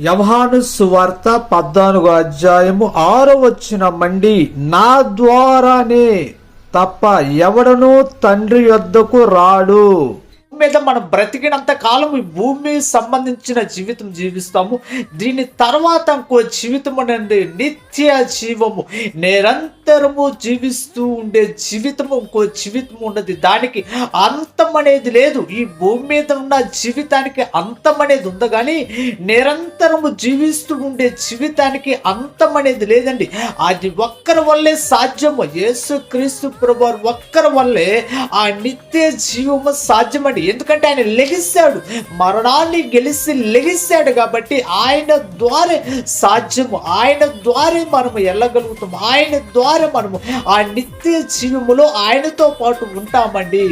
యవహాను సువార్త పద్నాలుగు అధ్యాయము ఆరు వచ్చిన మండి నా ద్వారానే తప్ప ఎవడనూ తండ్రి యొద్దకు రాడు. మీద మనం బ్రతికినంత కాలం ఈ భూమి సంబంధించిన జీవితం జీవిస్తాము. దీని తర్వాత ఇంకో జీవితం అనేది నిత్య జీవము. నిరంతరము జీవిస్తూ ఉండే జీవితము ఇంకో జీవితం ఉన్నది. దానికి అంతం అనేది లేదు. ఈ భూమి మీద ఉన్న జీవితానికి అంతం అనేది ఉంది. కానీ నిరంతరము జీవిస్తూ ఉండే జీవితానికి అంతం అనేది లేదండి. అది ఒక్కరి వల్లే సాధ్యము. యేసు క్రీస్తు ప్రభు ఒక్కరి వల్లే ఆ నిత్య జీవము సాధ్యమండి. ఎందుకంటే ఆయన లెగిస్తాడు మరణాన్ని గెలిచి లెగిస్తాడు కాబట్టి ఆయన ద్వారా సాధ్యము. ఆయన ద్వారా మనము వెళ్ళగలుగుతాం ఆయన ద్వారా మనము ఆ నిత్య జీవములో ఆయనతో పాటు ఉంటామండి.